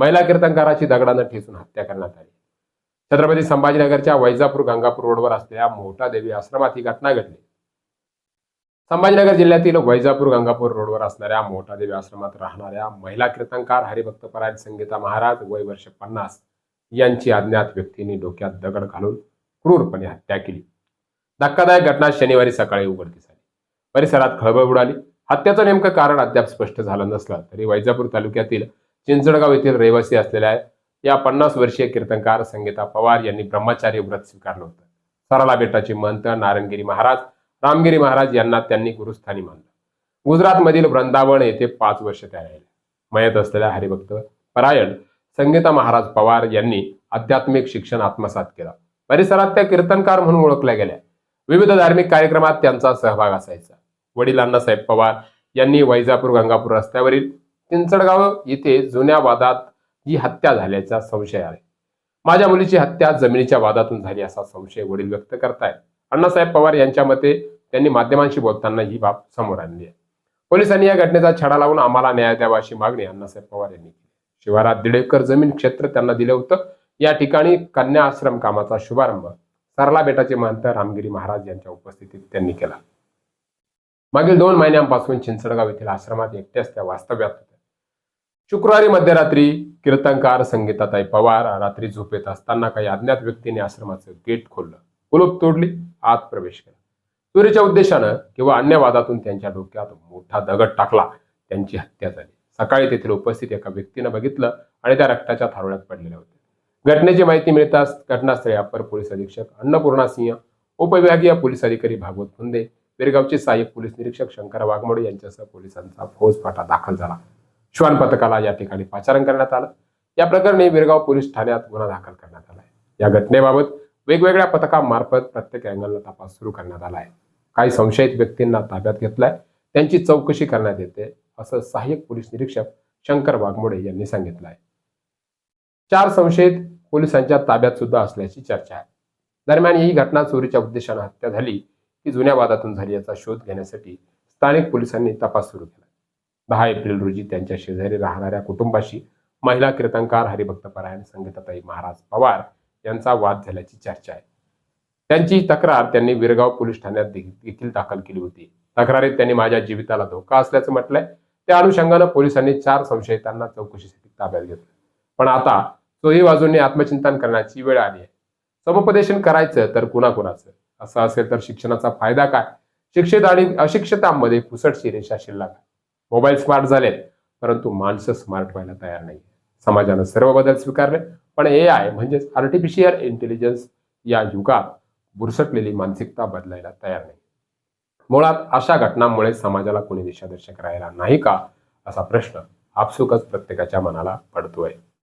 महिला कीर्तनकाराची दगडानं ठेचून हत्या करण्यात आली. छत्रपती संभाजीनगरच्या वैजापूर गंगापूर रोडवर असलेल्या मोठा देवी आश्रमात ही घटना घडली. संभाजीनगर जिल्ह्यातील वैजापूर गंगापूर रोडवर असणाऱ्या मोठा देवी आश्रमात राहणाऱ्या महिला कीर्तनकार हरिभक्त परायण संगीता महाराज वय वर्ष पन्नास यांची अज्ञात व्यक्तींनी डोक्यात दगड घालून क्रूरपणे हत्या केली. धक्कादायक घटना शनिवारी सकाळी उघडकीस आली. परिसरात खळबळ उडाली. हत्येचं नेमकं कारण अद्याप स्पष्ट झालं नसलं तरी वैजापूर तालुक्यातील चिंचडगाव येथील रहिवासी असलेल्या या पन्नास वर्षीय कीर्तनकार संगीता पवार यांनी ब्रह्मचार्य व्रत स्वीकारलं होतं. सरला बेटाचे महंत नारायणगिरी महाराज रामगिरी महाराज यांना त्यांनी गुरुस्थानी मानलं. गुजरातमधील वृंदावन येथे पाच वर्ष त्या राहिल्या मयत असलेल्या हरिभक्त परायण संगीता महाराज पवार यांनी आध्यात्मिक शिक्षण आत्मसात केलं. परिसरात त्या कीर्तनकार म्हणून ओळखल्या गेल्या. विविध धार्मिक कार्यक्रमात त्यांचा सहभाग असायचा. वडिलांना साहेब पवार यांनी वैजापूर गंगापूर रस्त्यावरील चिंचडगाव येथे जुन्या वादात ही हत्या झाल्याचा संशय आहे. माझ्या मुलीची हत्या जमिनीच्या वादातून झाली असा संशय वडील व्यक्त करतायत. अण्णासाहेब पवार यांच्या मते त्यांनी माध्यमांशी बोलताना ही बाब समोर आणली आहे. पोलिसांनी या घटनेचा छडा लावून आम्हाला न्याय द्यावा अशी मागणी अण्णासाहेब पवार यांनी केली. शिवारात दीड एकर जमीन क्षेत्र त्यांना दिलं होतं. या ठिकाणी कन्या आश्रम कामाचा शुभारंभ सरला बेटाचे महंत रामगिरी महाराज यांच्या उपस्थितीत त्यांनी केला. मागील दोन महिन्यांपासून चिंचडगाव येथील आश्रमात एकट्याच त्या वास्तव्यात शुक्रवारी मध्यरात्री कीर्तनकार संगीताताई पवार रात्री झोपेत असताना काही अज्ञात व्यक्तीने आश्रमाचं गेट खोललं. कुलूप तोडली आत प्रवेश केला. चोरीच्या उद्देशानं किंवा अन्य वादातून त्यांच्या डोक्यात मोठा दगड टाकला. त्यांची हत्या झाली. सकाळी तेथील उपस्थित एका व्यक्तीनं बघितलं आणि त्या रक्ताच्या थारोळ्यात पडलेल्या होत्या घटनेची माहिती मिळताच घटनास्थळी अप्पर पोलीस अधीक्षक अन्नपूर्णा सिंह उपविभागीय पोलीस अधिकारी भागवत फुंदे बेरगावचे सहाय्यक पोलीस निरीक्षक शंकर वाघमोडे यांच्यासह पोलिसांचा फौजफाटा दाखल झाला. श्वान पथकाला या ठिकाणी पाचारण करण्यात आलं. या प्रकरणी बिरगाव पोलीस ठाण्यात गुन्हा दाखल करण्यात आला आहे या घटनेबाबत वेगवेगळ्या पथकामार्फत प्रत्येक अँगलला तपास सुरू करण्यात आला आहे काही संशयित व्यक्तींना ताब्यात घेतलाय. त्यांची चौकशी करण्यात येते असं सहाय्यक पोलीस निरीक्षक शंकर वाघमोडे यांनी सांगितलं आहे चार संशयित पोलिसांच्या ताब्यात सुद्धा असल्याची चर्चा आहे. दरम्यान ही घटना चोरीच्या उद्देशानं हत्या झाली की जुन्या वादातून झाली याचा शोध घेण्यासाठी स्थानिक पोलिसांनी तपास सुरू केला. दहा एप्रिल रोजी त्यांच्या शेजारी राहणाऱ्या कुटुंबाशी महिला कीर्तनकार हरिभक्त परायण संगीताताई महाराज पवार यांचा वाद झाल्याची चर्चा आहे. त्यांची तक्रार त्यांनी विरगाव पोलीस ठाण्यात देखील दाखल केली होती. तक्रारीत त्यांनी माझ्या जीविताला धोका असल्याचं म्हटलंय. त्या अनुषंगानं पोलिसांनी चार संशयितांना चौकशीसाठी ताब्यात घेतलं. पण आता चोही बाजूंनी आत्मचिंतन करण्याची वेळ आली आहे. समुपदेशन करायचं तर कुणाकुणाचं? असं असेल तर शिक्षणाचा फायदा काय? शिक्षित आणि अशिक्षितांमध्ये पुसटशी रेषा शिल्लक आहे. मोबाईल स्मार्ट झालेत परंतु माणसं स्मार्ट व्हायला तयार नाही समाजानं सर्व बदल स्वीकारले पण ए आय म्हणजेच आर्टिफिशियल इंटेलिजन्स या युगात बुरसटलेली मानसिकता बदलायला तयार नाही. मुळात अशा घटनांमुळे समाजाला कोणी दिशादर्शक राहायला नाही का असा प्रश्न आपसुकच प्रत्येकाच्या मनाला पडतोय.